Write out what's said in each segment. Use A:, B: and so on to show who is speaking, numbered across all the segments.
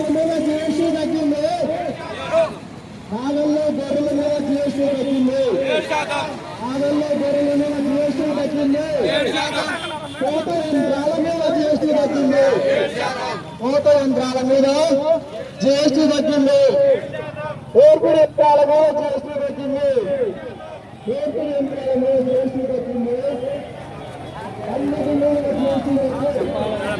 A: గొర్రెల మీద జీఎస్టీ తగ్గింది ఆగంలో గొర్రెల మీద జీఎస్టీ తగ్గింది ఆగంలో గొర్రెల మీద జీఎస్టీ తగ్గింది కోట యంత్రాల మీద జీఎస్టీ తగ్గింది కోట యంత్రాల మీద చేసి తగ్గింది ఓర్పు యంత్రాల మీద జీఎస్టీ తగ్గింది ఓర్పు యంత్రాల మీద చేసి తగ్గింది అన్ని జిల్లాల తగ్గింది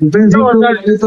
A: రైతులందరూ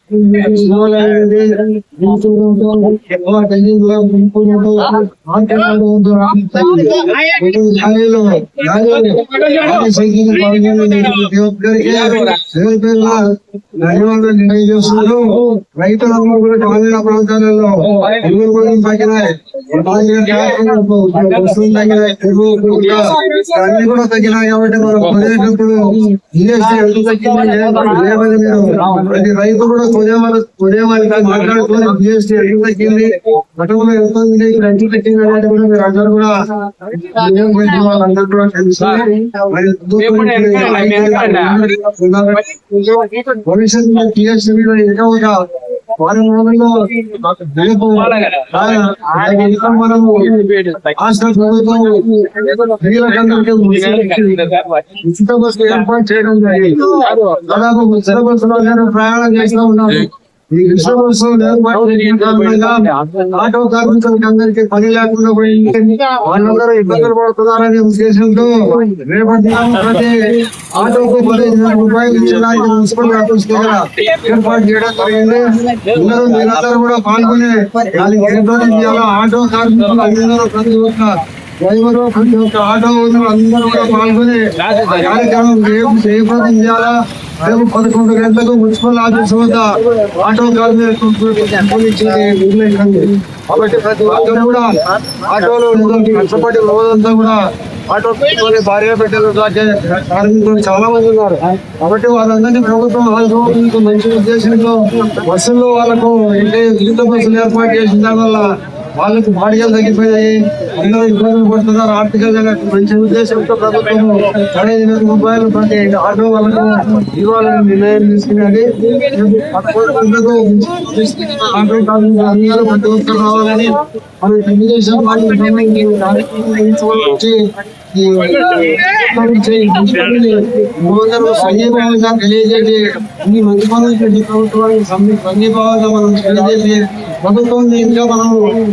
A: గ్రామీణ ప్రాంతాలలో కూడా గ్రామీణ ప్రాంతాలలో తగ్గినాయి అన్ని కూడా తగ్గినాయి కాబట్టి మనం కొనేటప్పుడు ఎంత తగ్గింది రైతు కూడా వాళ్ళ కొనే వాళ్ళకి మాట్లాడుకొని జిఎస్టీ ఎంత తగ్గింది గతంలో ఎంత ఉంది? ఇప్పుడు ఎంత తగ్గింది అనేది కూడా మీరు అందరూ కూడా వినియోగించిన వాళ్ళందరూ కూడా తెలుసు. మరి భవిష్యత్తులో జిఎస్టీ మీద ఇంకా ఒక వారం రోజుల్లో రేపు ఆ, ఇంకా మనము ఉచిత బస్సు ఏర్పాటు చేయడం జరిగింది దాదాపు నేను ప్రయాణం చేస్తూ ఉన్నాను ఈ కారణంగా ఆటో కార్మికులకి అందరికీ పని లేకుండా పోయింది. వాళ్ళందరూ ఇబ్బందులు పడుతున్నారనే ఉద్దేశంతో రేపటి ప్రతి ఆటోకు పదిహేను రూపాయలు ఇచ్చడానికి మున్సిపల్ ఆఫీస్ దగ్గర ఏర్పాటు చేయడం జరిగింది. అందరూ మీరందరూ కూడా పాల్గొని ఏర్పాటు చేయాలా? ఆటో కార్మికులు అందరూ ప్రతి ఒక్క డ్రైవరు ప్రతి ఒక్క ఆటో అందరూ కూడా పాల్గొని కార్యక్రమం రేపు జయప్రదం చేయాలా రేపు పదకొండు గంటలకు మున్సిపల్ ఆఫీస్ వద్ద ఆటో నిర్ణయించింది కాబట్టి ప్రతి ఒక్కరు కూడా ఆటోలో కష్టపడి రోజంతా కూడా ఆటో పెట్టుకొని భార్య కార్మికులు చాలా మంది ఉన్నారు. కాబట్టి వాళ్ళందరినీ ప్రభుత్వం ఆదుకోవడానికి మంచి ఉద్దేశంతో బస్సుల్లో వాళ్ళకు అంటే ఉచిత బస్సులు ఏర్పాటు చేసిన దానివల్ల వాళ్ళకి బాడిగలు తగ్గిపోయాయి. అందరూ ఇబ్బందులు పడుతున్నారు. ఆర్థికంగా మంచి ఉద్దేశంతో ప్రభుత్వం పదిహేను వేల రూపాయలు ప్రతి ఆటో వాళ్ళకు ఇవ్వాలని నిర్ణయం తీసుకున్నది. ప్రతి ఒక్కరు రావాలని మన తెలుగుదేశం పార్టీ గవర్నమెంట్ ఈ తెలియజేసి ఈ మంచి పనులు ప్రభుత్వానికి సంఘీ- మనం తెలియజేసి ప్రభుత్వం ఇంకా మనం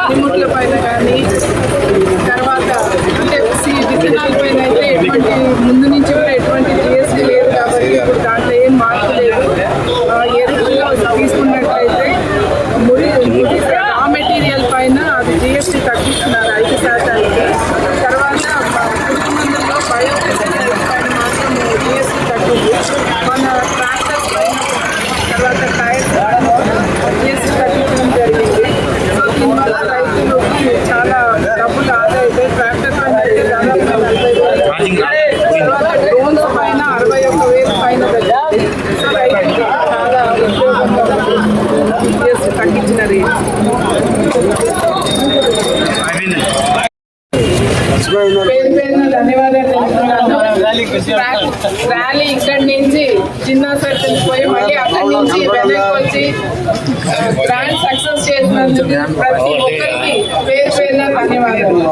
A: ఆటో
B: పైన కానీ తర్వాత అంటే సి- విత్తనాల పైన అయితే ఎటువంటి ముందు నుంచి కూడా ఎటువంటి జిఎస్టీ లేదు కాబట్టి ఇప్పుడు దాంట్లో ఏం మార్పు లేదు. ఆ, ఎరువుల్లో తీసుకున్నట్లయితే ముడి ముడి ర్యాలీ ఇక్కడి నుంచి చిన్న సర్కిల్ పోయి మళ్ళీ అక్కడి నుంచి వెనక్కి వచ్చి గ్రాండ్ సక్సెస్ చేసినందుకు ప్రతి ఒక్కరికి పేరు పేరున ధన్యవాదాలు.